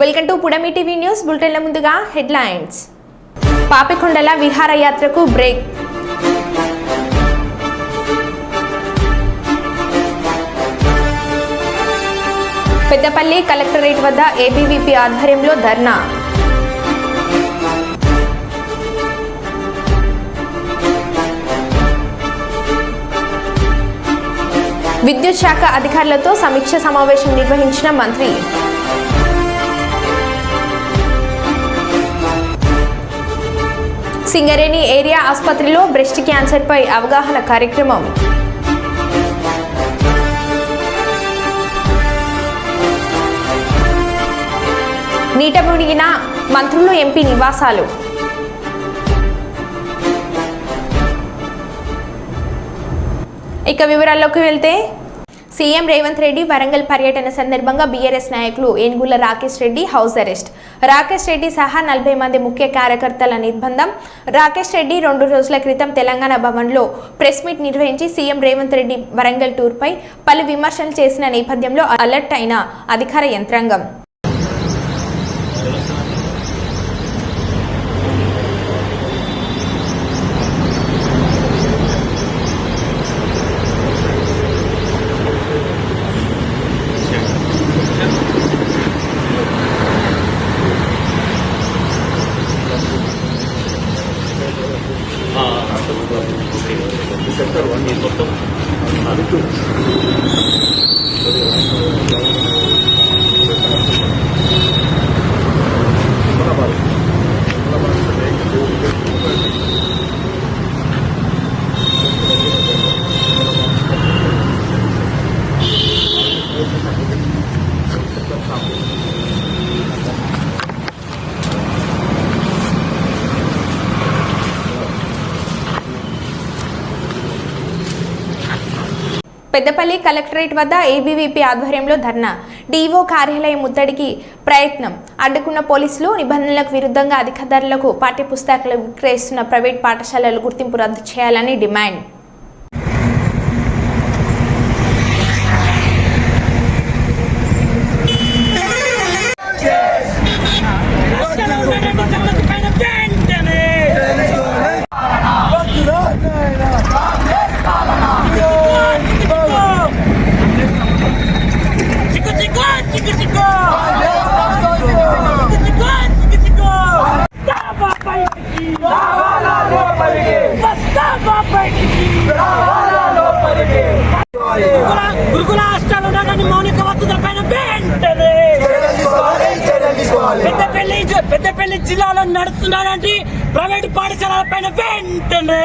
Welcome to Pudami TV news బులెటిన్ల ముందుగా headlines. పాపికొండల విహారయాత్రకు బ్రేక్. పెద్దపల్లి కలెక్టరేట్ వద్ద ఏబీవీపీ ఆధ్వర్యంలో ధర్నా. విద్యుత్ శాఖ అధికారులతో సమీక్ష సమావేశం నిర్వహించిన మంత్రి సింగరేణి ఏరియా ఆసుపత్రిలో బ్రెస్ట్ క్యాన్సర్పై అవగాహన కార్యక్రమం. నీట మునిగిన మంత్రులు ఎంపీ నివాసాలు. ఇక వివరాల్లోకి వెళ్తే సీఎం రేవంత్ రెడ్డి వరంగల్ పర్యటన సందర్భంగా బీఆర్ఎస్ నాయకులు ఏనుగుల రాకేష్ రెడ్డి హౌస్ అరెస్ట్. రాకేష్ రెడ్డి సహా నలభై మంది ముఖ్య కార్యకర్తల నిర్బంధం. రాకేష్ రెడ్డి రెండు రోజుల క్రితం తెలంగాణ భవన్లో ప్రెస్ మీట్ నిర్వహించి సీఎం రేవంత్ రెడ్డి వరంగల్ టూర్పై పలు విమర్శలు చేసిన నేపథ్యంలో అలర్ట్ అయిన అధికార యంత్రాంగం. సెక్టర్ వన్ ఈ మొత్తం అరకు పెద్దపల్లి కలెక్టరేట్ వద్ద ఏబీవీపీ ఆధ్వర్యంలో ధర్నా. డీఓ కార్యాలయం ముద్దడికి ప్రయత్నం. అడ్డుకున్న పోలీసులు నిబంధనలకు విరుద్ధంగా అధిక ధరలకు పాఠ్యపుస్తకాలు విక్రయిస్తున్న ప్రైవేట్ పాఠశాలలు గుర్తింపు రద్దు చేయాలని డిమాండ్. పెద్దపల్లి జిల్లాలో నడుస్తున్నారంటే ప్రైవేట్ పాఠశాలల పైన వెంటనే.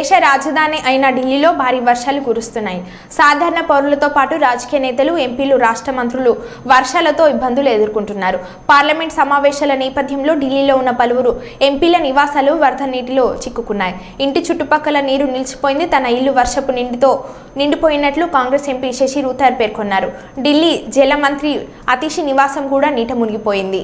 దేశ రాజధాని అయిన ఢిల్లీలో భారీ వర్షాలు కురుస్తున్నాయి. సాధారణ పౌరులతో పాటు రాజకీయ నేతలు ఎంపీలు రాష్ట్ర మంత్రులు వర్షాలతో ఇబ్బందులు ఎదుర్కొంటున్నారు. పార్లమెంట్ సమావేశాల నేపథ్యంలో ఢిల్లీలో ఉన్న పలువురు ఎంపీల నివాసాలు వరద నీటిలో చిక్కుకున్నాయి. ఇంటి చుట్టుపక్కల నీరు నిలిచిపోయింది. తన ఇల్లు వర్షపు నిండితో నిండిపోయినట్లు కాంగ్రెస్ ఎంపీ శశి రూథర్ పేర్కొన్నారు. ఢిల్లీ జల మంత్రి అతీషి నివాసం కూడా నీట మునిగిపోయింది.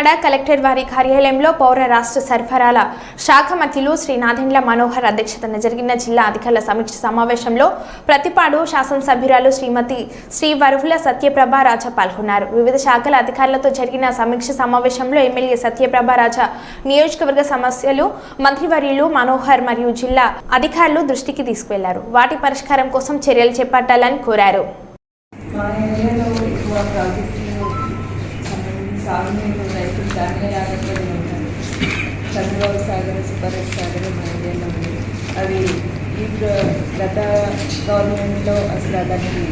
కాకినాడ కలెక్టర్ వారి కార్యాలయంలో పౌర రాష్ట్ర సరఫరాల శాఖ మంత్రులు శ్రీ నాదెండ్ల మనోహర్ అధ్యక్షతన జరిగిన జిల్లా అధికారుల సమీక్ష సమావేశంలో ప్రతిపాడు శాసనసభ్యురాలు శ్రీమతి శ్రీ వరువుల సత్యప్రభ రాజా పాల్గొన్నారు. వివిధ శాఖల అధికారులతో జరిగిన సమీక్ష సమావేశంలో ఎమ్మెల్యే సత్యప్రభ రాజా నియోజకవర్గ సమస్యలు మంత్రివర్యులు మనోహర్ మరియు జిల్లా అధికారులు దృష్టికి తీసుకువెళ్ళారు. వాటి పరిష్కారం కోసం చర్యలు చేపట్టాలని కోరారు. సాగునీరు రైతులు చంద్రబాబు సాగర్ సుబ్బరెడ్డి సాగర్ మా ఉంది అవి ఈ గత గవర్నమెంట్లో అసలు దానికి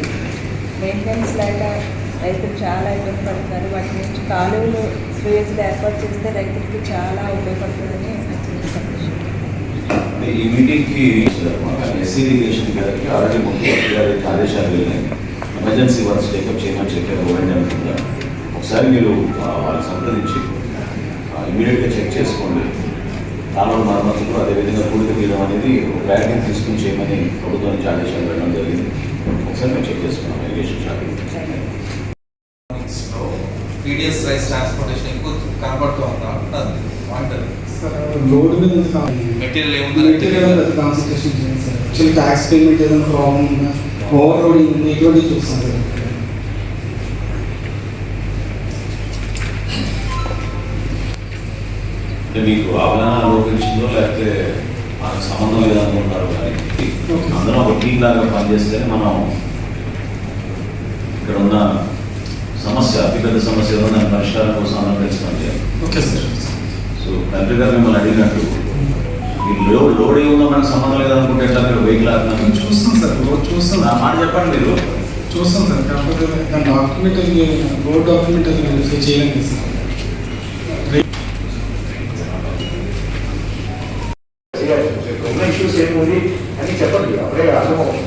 మెయింటెనెన్స్ లేక రైతులు చాలా ఇబ్బంది పడుతున్నారు వాటి నుంచి కాలువలు స్వేజ్లు ఏర్పాటు చేస్తే రైతులకి చాలా ఉపయోగపడుతుందని ఈ మీటింగ్కి ఎస్సీ ఇరిగేషన్ గారికి ఆల్రెడీ ముఖ్యమంత్రి ఆదేశాలు ఎమర్జెన్సీ వర్క్స్ టేకప్ చేయమని చెప్పారు అనుకుంటా. ఒకసారి మీరు వాళ్ళు సంప్రదించి ఇమీడియట్గా చెక్ చేసుకోండి. కాలువల మరమ్మతులు అదేవిధంగా పూడిక తీయడం అనేది ఒక ప్రయారిటీ తీసుకుని చేయమని ప్రభుత్వం నుంచి ఆదేశాలు వెళ్ళడం జరిగింది. ఒకసారి మేము చెక్ చేసుకున్నాం ఇరిగేషన్ శాఖ రైస్ ట్రాన్స్పోర్టేషన్ ఎక్కువ కనబడుతూ ఉందా. మెటీరియల్ ఏముందని మెటీరియల్ మీద అది కాన్సన్ట్రేషన్ చేయండి సార్. యాక్చువల్లీ ట్యాక్స్ పేమెంట్ ఏదైనా ప్రాబ్లం ఉందా? ఓవర్ రోడింగ్ ఉంది ఇటువంటివి అంటే మీకు అవగాహన లోపించిందో లేకపోతే మనకు సంబంధం లేదనుకుంటున్నారు కానీ అందరం ఒక టీం లాగా పనిచేస్తే మనం ఇక్కడ ఉన్న సమస్య అతిపెద్ద సమస్య దాని పరిష్కారం కోసం అందరం కలిసి పనిచేయాలి. Okay sir. సో తండ్రి గారు మిమ్మల్ని అడిగినట్టు ఈ లోడ్ ఏముందో మనకు సంబంధం లేదనుకుంటే ఎట్లా మీరు వెహికల్ ఆపినాను చూస్తాం సార్. రోడ్ చూస్తాం. నా మాట చెప్పండి మీరు. చూస్తాం సార్. కాకపోతే దాని డాక్యుమెంట్ రోడ్ డాక్యుమెంట్ అది చేయలేదు సార్ ఉన్న ఇష్యూస్ ఏముంది అని చెప్పండి అప్పుడే అర్థమవుతుంది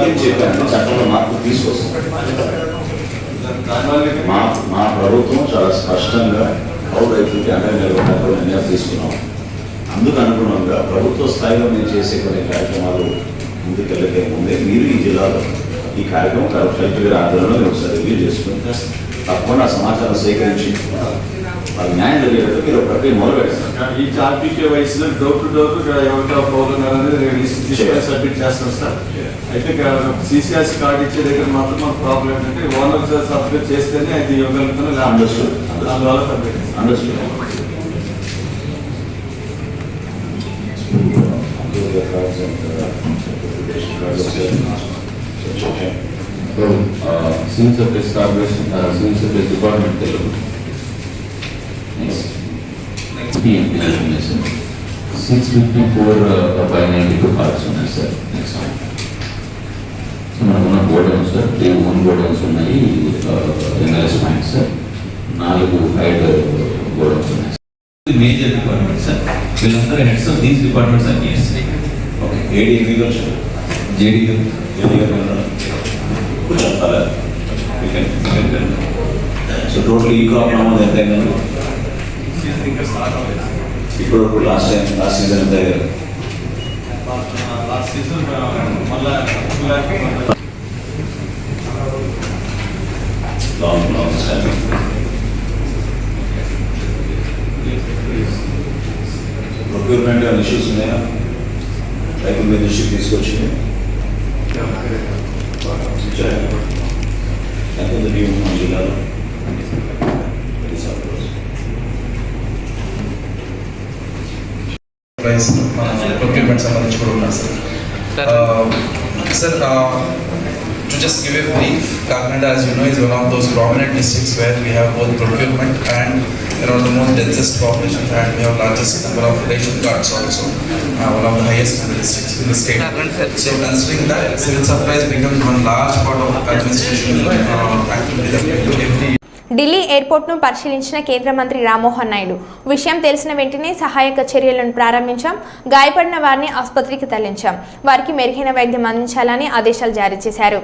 ఏం చెప్పాను చట్టంలో మార్పు తీసుకొస్తాం మా మా ప్రభుత్వం చాలా స్పష్టంగా కౌలు రైతులకి అండగా నిలబడాలని నిర్ణయం తీసుకున్నాం అందుకు అనుగుణంగా ప్రభుత్వ స్థాయిలో మేము చేసే కొన్ని కార్యక్రమాలు ముందుకెళ్ళకే ముందే మీరు ఈ జిల్లాలో ఈ కార్యక్రమం కలెక్టర్ గారి ఆధ్వర్యంలో మేము ఒకసారి రివ్యూ చేసుకుంటే తప్పకుండా సమాచారం సేకరించి వాళ్ళకి న్యాయం జరిగేటట్టు మీరు ప్రక్రియ మొదలు ఈ RPK wise door to door ఎవరితో తీసుకొని సబ్మిట్ చేస్తాం సార్. అయితే సిసిఎస్ కార్డు ఇచ్చే దగ్గర మాత్రం మాకు ప్రాబ్లం ఏంటంటే ఓనర్ సబ్మిట్ చేస్తేనే అది ఇవ్వగలుగుతున్నాం. అందువల్ల submit Understood. Since of establishment, uh, since of the department Telugu next sir six fifty four five ninety two cards ఉన్నాయి సార్ నెక్స్ట్ సో మనకున్న godowns sir three own godowns ఉన్నాయి NLS point sir నాలుగు hired godowns ఉన్నాయి major department sir వీళ్ళందరూ heads of these departments అన్ని okay AD agriculture JD చెప్పాలి so total ఈ crop నమోదు ఎంత అయిందండి ఇంకా స్టార్ట్ అవ్వలేదు ఇప్పుడు వరకు లాస్ట్ టైం లాస్ట్ సీజన్ ఎంత అయ్యారు లాస్ట్ సీజన్ మళ్ళా లాంగ్ లాంగ్ స్టాండింగ్ ప్రొక్యూర్మెంట్ ఏమైనా ఇష్యూస్ ఉన్నాయా రైతుల మీద దృష్టికి తీసుకొచ్చింది ఎంత ఉంది బియ్యం మన జిల్లాలో ప్రైస్ మన ప్రొక్యూర్మెంట్ సంబంధించి కూడా ఉన్నారు sir sir to just give a brief Kakinada as you know is one of those prominent districts where we have both procurement and know the most densest population and we have largest number of ration cards also uh, one of the highest in the districts in the state so considering that civil supplies becomes one large part of administration uh, activity that we do every Delhi ఎయిర్పోర్ట్ను పరిశీలించిన కేంద్ర మంత్రి రామ్మోహన్ నాయుడు విషయం తెలిసిన వెంటనే సహాయక చర్యలను ప్రారంభించాం గాయపడిన వారిని ఆసుపత్రికి తరలించాం వారికి మెరుగైన వైద్యం అందించాలని ఆదేశాలు జారీ చేశారు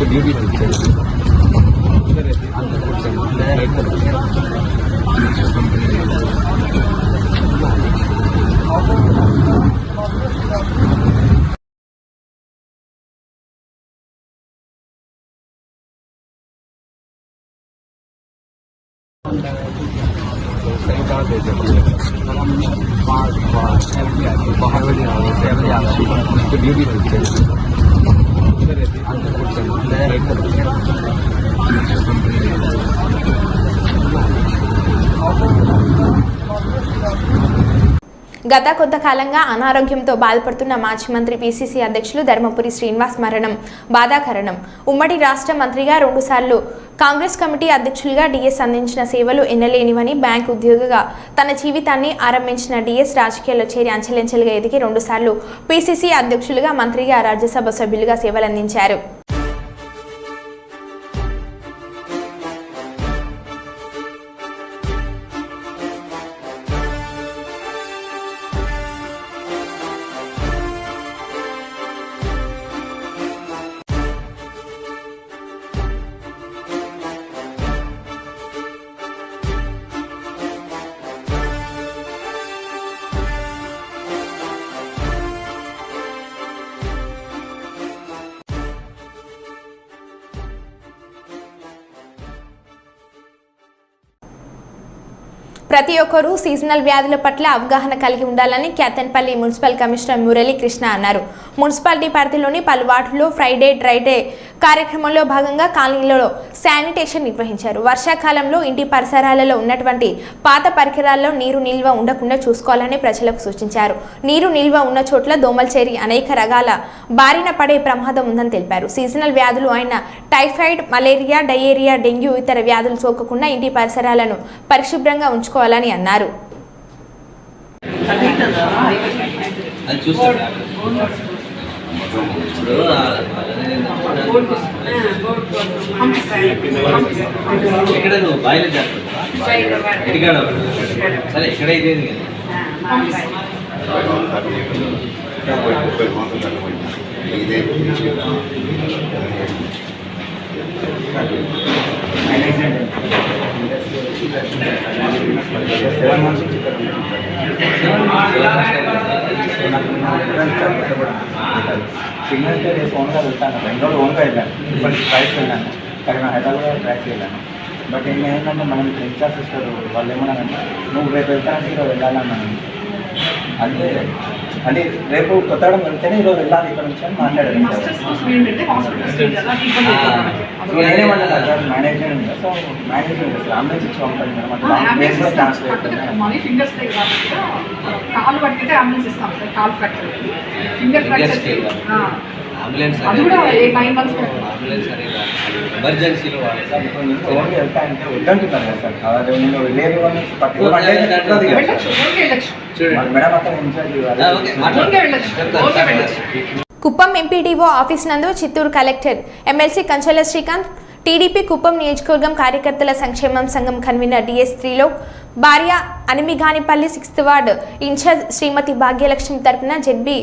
आपको ड्यूटी मिलती है। बाहर वाली आ रही है ड्यूटी मिलती है। अंदर रहती है। గత కొంతకాలంగా అనారోగ్యంతో బాధపడుతున్న మాజీ మంత్రి పీసీసీ అధ్యక్షులు ధర్మపురి శ్రీనివాస్ మరణం బాధాకరణం. ఉమ్మడి రాష్ట్ర మంత్రిగా రెండుసార్లు కాంగ్రెస్ కమిటీ అధ్యక్షులుగా డిఎస్ అందించిన సేవలు ఎన్నలేనివని బ్యాంక్ ఉద్యోగిగా తన జీవితాన్ని ఆరంభించిన డిఎస్ రాజకీయాల్లో చేరి అంచెలంచెలుగా ఎదిగి రెండుసార్లు పీసీసీ అధ్యక్షులుగా మంత్రిగా రాజ్యసభ సభ్యులుగా సేవలందించారు. ప్రతి ఒక్కరూ సీజనల్ వ్యాధుల పట్ల అవగాహన కలిగి ఉండాలని క్యాతన్పల్లి మున్సిపల్ కమిషనర్ మురళీకృష్ణ అన్నారు. మున్సిపాలిటీ పరిధిలోని పలు వార్డుల్లో ఫ్రైడే డ్రైడే కార్యక్రమంలో భాగంగా కాలనీలలో శానిటేషన్ నిర్వహించారు. వర్షాకాలంలో ఇంటి పరిసరాలలో ఉన్నటువంటి పాత పరికరాల్లో నీరు నిల్వ ఉండకుండా చూసుకోవాలని ప్రజలకు సూచించారు. నీరు నిల్వ ఉన్న చోట్ల దోమలు చేరి అనేక రకాల బారిన పడే ప్రమాదం ఉందని తెలిపారు. సీజనల్ వ్యాధులు అయిన టైఫాయిడ్ మలేరియా డయేరియా డెంగ్యూ ఇతర వ్యాధులు సోకకుండా ఇంటి పరిసరాలను పరిశుభ్రంగా ఉంచుకోవాలి ఉంచుకోవాలని అన్నారు. ఎక్కడ నువ్వు? బాయిలో చేస్తావు ఎడిగాడ సరే ఎక్కడైతే సిగ్నల్ రేపు ఓన్గా వెళ్తాను రోజులు ఓన్గా వెళ్ళాను ఇప్పటికి ప్రైస్ వెళ్ళాను అక్కడ హైదరాబాద్ ప్రైస్ వెళ్ళాను బట్ ఏంటంటే మనం ఇన్ఛార్జ్ ఇస్తారు వాళ్ళు ఏమన్నారంటే నువ్వు రేపు వెళ్తానంటే ఈరోజు వెళ్ళాలన్నాను అంటే అంటే రేపు కొత్తగూడెం వెళ్తేనే ఈరోజు వెళ్ళాలి ఇక్కడ నుంచి అని మాట్లాడారు పంపాలి మేడం. అంటే లాంగ్ ప్లేస్లో ట్రాన్స్ఫర్ ఫింగర్స్ కాలు పట్టుకుంటే అంబులెన్స్ ఇస్తాం సార్ కాలు ఫ్రాక్చర్ ఫింగర్ ఫ్రాక్చర్ అంబులెన్స్ అది కూడా నైన్ మంత్స్ అంబులెన్స్ అనేది ఎమర్జెన్సీలో వాడతాం ఓన్లీ వెళ్తా అంటే వద్దంటున్నారు కదా సార్. అదే నేను లేదు అని పట్టుకుని అంటే ఎక్కడ దిగాను వెళ్ళొచ్చు ఓకే వెళ్ళొచ్చు. సార్. మేడం అక్కడ కుప్పం ఎంపీడీఓ ఆఫీస్ నందు Chittoor collector MLC Kanchala Srikanth TDP Kuppam నియోజకవర్గం కార్యకర్తల సంక్షేమం సంఘం కన్వీనర్ డిఎస్ త్రిలోక్ భార్య Animiganipalli sixth ward incharge Shrimati Bhagyalakshmi తరపున జెడ్బీ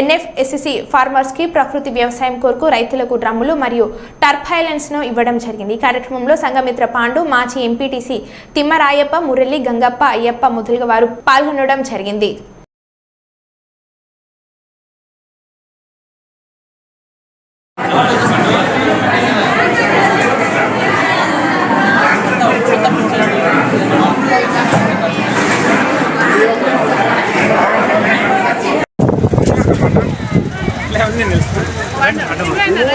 ఎన్ఎఫ్ఎస్సిసి ఫార్మర్స్కి ప్రకృతి వ్యవసాయం కొరకు రైతులకు డ్రమ్ములు మరియు టర్ఫైలెన్స్ను ఇవ్వడం జరిగింది. ఈ కార్యక్రమంలో సంఘమిత్ర పాండు మాజీ ఎంపీటీసీ తిమ్మరాయప్ప మురళి గంగప్ప అయ్యప్ప మొదలుగా వారు పాల్గొనడం జరిగింది.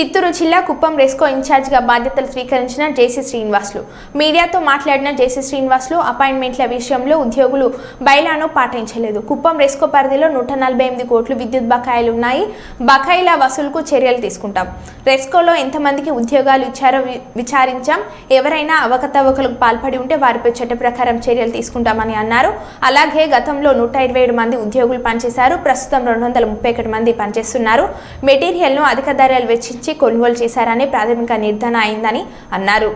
చిత్తూరు జిల్లా కుప్పం రెస్కో ఇన్ఛార్జిగా బాధ్యతలు స్వీకరించిన జేసీ శ్రీనివాసులు. మీడియాతో మాట్లాడిన జేసీ శ్రీనివాసులు అపాయింట్మెంట్ల విషయంలో ఉద్యోగులు బయలాను పాటించలేదు. కుప్పం రెస్కో పరిధిలో నూట నలభై ఎనిమిది కోట్లు విద్యుత్ బకాయిలు ఉన్నాయి. బకాయిల వసూలుకు చర్యలు తీసుకుంటాం. రెస్కోలో ఎంతమందికి ఉద్యోగాలు ఇచ్చారో వి- విచారించాం. ఎవరైనా అవకతవకలకు పాల్పడి ఉంటే వారిపై చట్ట ప్రకారం చర్యలు తీసుకుంటామని అన్నారు. అలాగే గతంలో నూట ఇరవై ఏడు మంది ఉద్యోగులు పనిచేశారు. ప్రస్తుతం రెండు వందల ముప్పై ఒకటి మంది పనిచేస్తున్నారు. మెటీరియల్ను అధిక ధరలు వెచ్చించి కొనుగోలు చేశారని ప్రాథమిక నిర్ధారణ అయిందని అన్నారు.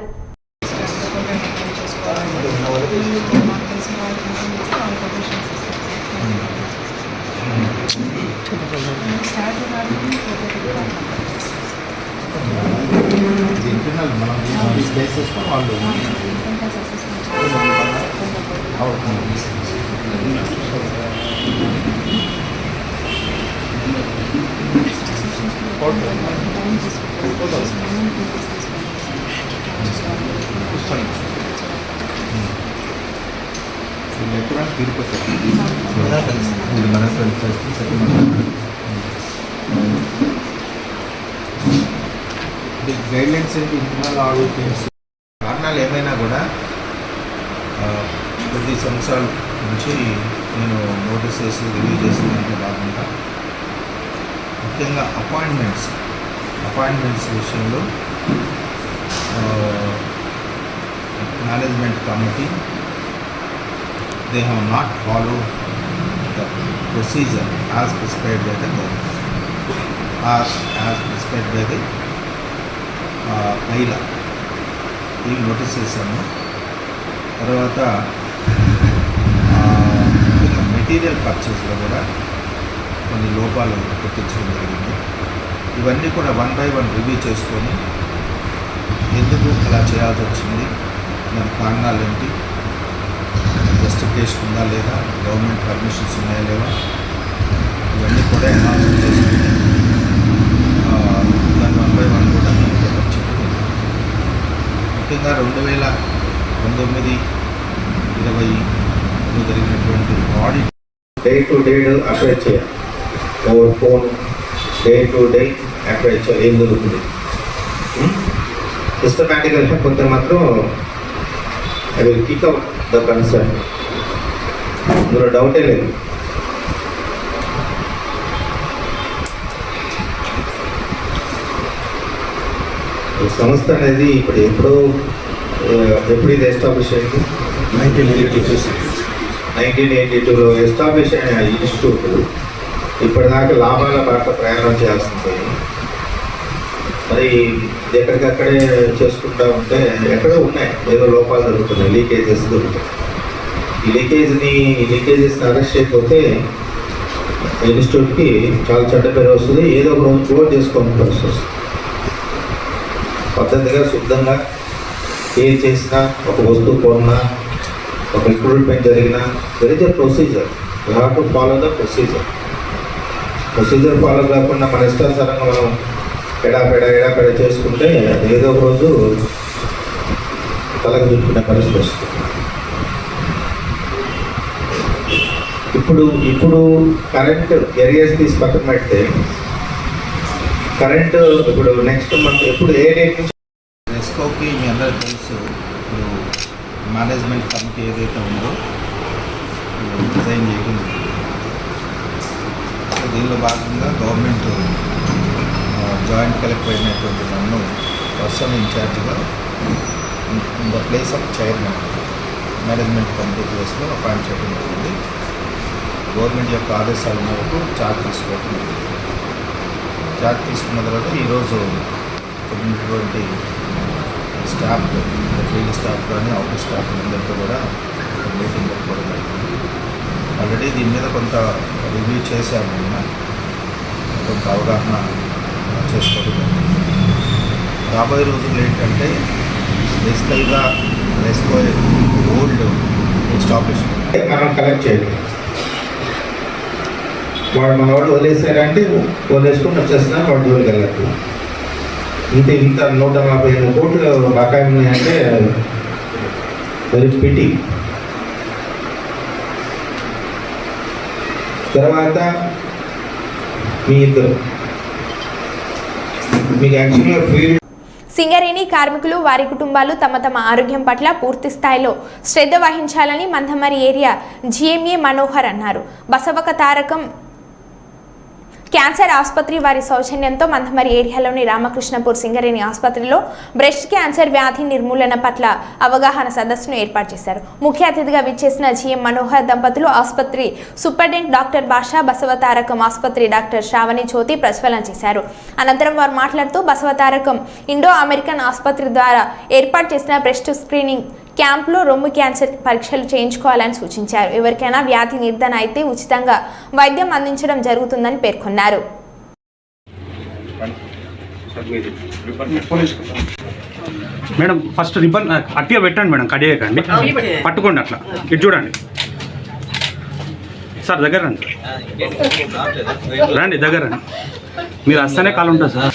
ఇంటర్నల్ మనం బేసిస్ వాళ్ళు లెక్కడానికి తీరిపోతారు ఇది మన గైడ్ లైన్స్ ఏంటి ఇంటర్నల్ ఆడిట్ కారణాలు ఏమైనా కూడా కొద్ది సంవత్సరాల నుంచి నేను నోటీస్ చేసి రివ్యూ చేసిన దాంట్లో భాగంగా ముఖ్యంగా అపాయింట్మెంట్స్. అపాయింట్మెంట్స్ విషయంలో management committee they have not follow the procedure as prescribe by the government as as prescribe by the మహిళ. ఇవి నోటీస్ చేశాను తర్వాత మెటీరియల్ పర్చేస్లో కూడా కొన్ని లోపాలు గుర్తించడం జరిగింది. ఇవన్నీ కూడా వన్ బై వన్ రివ్యూ చేసుకొని ఎందుకు అలా చేయాల్సి వచ్చింది దాని కారణాలు ఏంటి జస్టిఫికేషన్ ఉందా లేదా గవర్నమెంట్ పర్మిషన్స్ ఉన్నాయా లేవా ఇవన్నీ కూడా అనౌన్స్ చేసుకుని దాన్ని వన్ బై వన్ కూడా నేను ఇక్కడ చెప్పుకున్నాను. ముఖ్యంగా రెండు వేల పంతొమ్మిది ఇరవైలో జరిగినటువంటి audit day to day apply చేయాలి. Over phone day to day చేయాలి ఏం జరుగుతుంది సిస్టమేటిక్గా కొంత మాత్రం I will kick out the concern ఇందులో డౌటే లేదు. సంస్థ అనేది ఇప్పుడు ఎప్పుడో ఎప్పుడు ఇది ఎస్టాబ్లిష్ అయింది? Nineteen eighty two nineteen eighty టూలో ఎస్టాబ్లిష్ అయిన ఇన్స్టిట్యూట్ ఇప్పటిదాకా లాభాల బాట ప్రయాణం చేయాల్సింది. మరి ఎక్కడికక్కడే చేసుకుంటా ఉంటే ఎక్కడో ఉన్నాయి. ఏదో లోపాలు జరుగుతున్నాయి లీకేజెస్ దొరుకుతాయి. ఈ లీకేజ్ని లీకేజెస్ లీకేజెస్ని అరెస్ట్ చేయకపోతే ఇన్స్టిట్యూట్కి చాలా చెడ్డ పేరు వస్తుంది. ఏదో ఒక రోజు క్లోజ్ చేసుకోవాల్సి వస్తుంది. పద్ధతిగా శుద్ధంగా ఏం చేసినా ఒక వస్తువు కొన్నా ఒక రిక్రూట్మెంట్ జరిగినా there is a procedure you have to follow the procedure procedure follow కాకుండా మన ఇష్టానుసారంగా మనం ఎడాపెడ ఎడాపెడ చేసుకుంటే అది ఏదో ఒక రోజు తలకు చుట్టుకునే పరిస్థితి వస్తుంది. ఇప్పుడు ఇప్పుడు కరెంట్ ఏరియాస్ తీసి పక్కన పెడితే కరెంట్ ఇప్పుడు నెక్స్ట్ మంత్ ఎప్పుడు ఏ డేట్ నుంచి ఎస్కోకి మీ అందరికి తెలుసు ఇప్పుడు మేనేజ్మెంట్ కమిటీ ఏదైతే ఉందో డిజైన్ చేయకుండా దీనిలో భాగంగా గవర్నమెంట్ జాయింట్ కలెక్టర్ అయినటువంటి నన్ను పర్సన్ ఇన్ఛార్జ్గా in the place of chairman management committee ప్లేస్లో అపాయింట్ చేయడం జరిగింది గవర్నమెంట్ యొక్క ఆదేశాల మేరకు చార్జ్ తీసుకోవడం జరిగింది. చార్జ్ తీసుకున్న తర్వాత ఈరోజు ఉన్నటువంటి స్టాఫ్ ఫీల్డ్ స్టాఫ్ కానీ ఆఫీస్ స్టాఫ్ అందరితో కూడా మీటింగ్ పెట్టుకోవడం జరిగింది ఆల్రెడీ దీని మీద కొంత రివ్యూ చేశాము నిన్న. కొంత అవగాహన చేసుకోవడం. రాబోయే రోజులు ఏంటంటే బేసికల్గా రెస్కో ఓల్డ్ ఎస్టాబ్లిష్మెంట్. మనం కలెక్ట్ చేయాలి. వాడు మన వాళ్ళు వదిలేసారంటే వదిలేసుకుని వచ్చేస్తున్నా వాడు జోలికి వెళ్ళచ్చు ఇంత ఇంత నూట నలభై ఐదు కోట్లు బకాయి ఉన్నాయంటే వెరీ పిటి తర్వాత మీ ఇద్దరు. మీకు యాక్చువల్గా సింగరేణి కార్మికులు వారి కుటుంబాలు తమ తమ ఆరోగ్యం పట్ల పూర్తి స్థాయిలో శ్రద్ధ వహించాలని మందమరి ఏరియా జిఎంఏ మనోహర్ అన్నారు. బసవక తారకం క్యాన్సర్ ఆసుపత్రి వారి సౌజన్యంతో మందమరి ఏరియాలోని రామకృష్ణపూర్ సింగరేణి ఆసుపత్రిలో బ్రెస్ట్ క్యాన్సర్ వ్యాధి నిర్మూలన పట్ల అవగాహన సదస్సును ఏర్పాటు చేశారు. ముఖ్య అతిథిగా విచ్చేసిన జిఎం మనోహర్ దంపతులు ఆసుపత్రి సూపరింటెండెంట్ డాక్టర్ బాషా బసవతారకం ఆసుపత్రి డాక్టర్ శ్రావణి జ్యోతి ప్రజ్వలన చేశారు. అనంతరం వారు మాట్లాడుతూ బసవతారకం ఇండో అమెరికన్ ఆసుపత్రి ద్వారా ఏర్పాటు చేసిన బ్రెస్ట్ స్క్రీనింగ్ క్యాంపులో రొమ్ము క్యాన్సర్ పరీక్షలు చేయించుకోవాలని సూచించారు. ఎవరికైనా వ్యాధి నిర్ధారణ అయితే ఉచితంగా వైద్యం అందించడం జరుగుతుందని పేర్కొన్నారు. మేడం ఫస్ట్ రిబ్బన్ అట్టిగా పెట్టండి మేడం కడియకండి పట్టుకోండి అట్లా. ఇటు చూడండి. సార్ దగ్గర రండి. రండి దగ్గర రండి. మీరు వస్తేనే కాలు ఉంటుంది sir.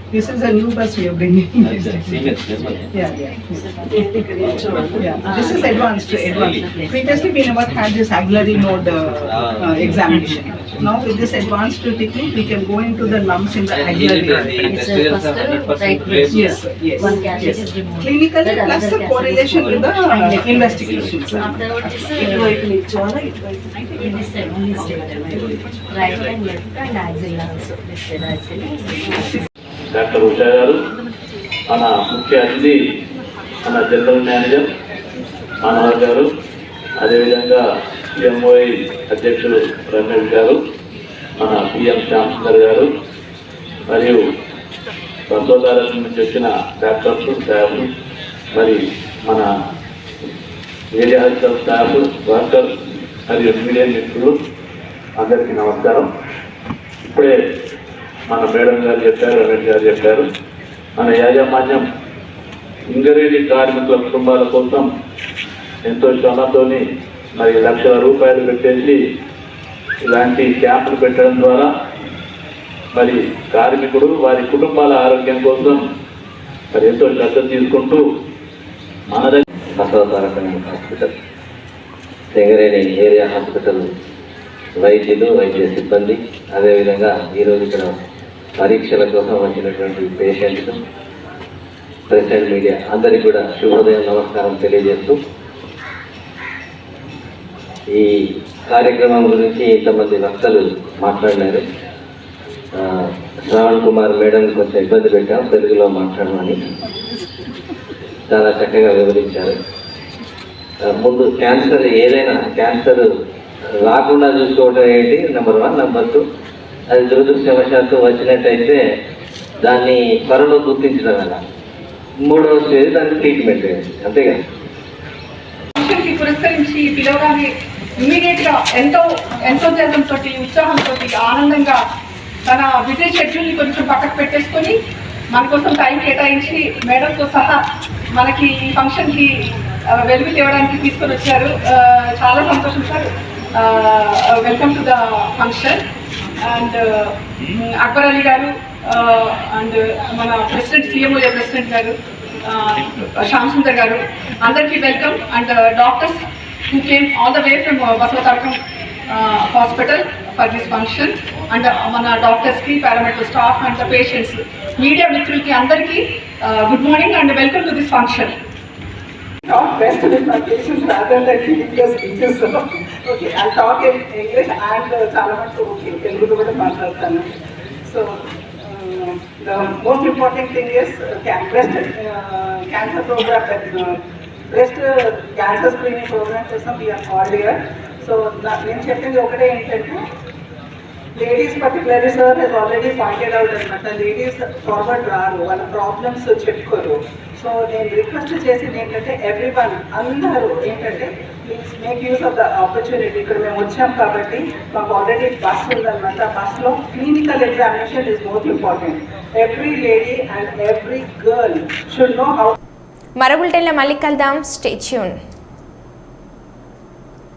This is a new bus we are bringing. Yeah, yeah. Yeah, this is advanced, to advanced. Previously, we never had this axillary node uh, uh, examination. Now with this advanced technique, we can go into the lumps in the axillary. It's a cluster, right? Yes, yes. One. Clinical plus the correlation with the uh, investigations. Right and left and axilla also. Doctor Usha garu మన ముఖ్య అతిథి మన general manager Manohar గారు అదేవిధంగా M O I అధ్యక్షులు రమేష్ గారు మన PM Shyam Sundar గారు మరియు బసోదారం నుంచి వచ్చిన డాక్టర్స్ స్టాఫ్ మరి మన ఏరియా హెల్త్ స్టాఫ్ వర్కర్స్ మరియు మీడియా మిత్రులు అందరికీ నమస్కారం. ఇప్పుడే మన మేడం గారు చెప్పారు రమేష్ గారు చెప్పారు. మన యాజమాన్యం ఇంగరేణి కార్మికుల కుటుంబాల కోసం ఎంతో శ్రమతోని మరి లక్షల రూపాయలు పెట్టేసి ఇలాంటి క్యాంపులు పెట్టడం ద్వారా మరి కార్మికుడు వారి కుటుంబాల ఆరోగ్యం కోసం మరి ఎంతో శ్రద్ధ తీసుకుంటూ మన దగ్గర హాస్పిటల్. సింగరేణి ఏరియా హాస్పిటల్ వైద్యులు వైద్య సిబ్బంది. అదేవిధంగా ఈరోజు ఇక్కడ పరీక్షల కోసం వచ్చినటువంటి పేషెంట్స్ ప్రెస్ అండ్ మీడియా అందరికీ కూడా శుభోదయం నమస్కారం తెలియజేస్తూ ఈ కార్యక్రమం గురించి ఇంతమంది వక్తలు మాట్లాడినారు. శ్రావణ్ కుమార్ మేడం కొంచెం ఇబ్బంది పెట్టాం తెలుగులో మాట్లాడమని. చాలా చక్కగా వివరించారు. ముందు క్యాన్సర్ ఏదైనా క్యాన్సర్ రాకుండా చూసుకోవటం ఏంటి? నెంబర్ వన్ నెంబర్ టూ అది దురదృష్టవశాత్తు వచ్చినట్టయితే దాన్ని త్వరలో గుర్తించడం ఎలా? మూడవ స్టేజ్ దాన్ని ట్రీట్మెంట్ అంతేగా ఫంక్షన్కి పురస్కరించి పిలవగానే ఇమ్మీడియట్గా ఎంతో ఎంతో తోటి ఉత్సాహంతో ఆనందంగా తన బిజీ షెడ్యూల్ని కొంచెం పక్కకు పెట్టేసుకొని మన కోసం టైం కేటాయించి మేడంతో సహా మనకి ఈ ఫంక్షన్కి వెలుగు తేవడానికి తీసుకొని వచ్చారు. చాలా సంతోషం sir. Welcome to the function. And Akbar Ali garu and మన president CM president garu hmm. Shyam garu అందరికీ welcome and doctors who came all the way from Basavatarakam hospital for this function and మన డాక్టర్స్కి paramedical staff and the patients media మిత్రులకి అందరికీ good morning and welcome to this function okay I talk in and చాలా మంచి okay తెలుగులో కూడా మాట్లాడతాను. So the most important thing is breast cancer program breast cancer screening program చేస్తాం we are called year so నేను చెప్పింది ఒకటే ఏంటంటే ladies particularly sir he's already pointed out అనమాట లేడీస్ ఫార్వర్డ్ రారు వాళ్ళ ప్రాబ్లమ్స్ చెప్పుకోరు. సో నేను రిక్వెస్ట్ చేసింది ఏంటంటే ఎవ్రీ వన్ అందరూ ఏంటంటే please make use of the opportunity ఇక్కడ మేము వచ్చాం కాబట్టి మాకు ఆల్రెడీ బస్ ఉందన్నమాట. బస్లో clinical examination is most important every lady and every girl should know how మరో బులెటిన్లో మళ్ళీ కలుద్దాం. స్టేచ్యూన్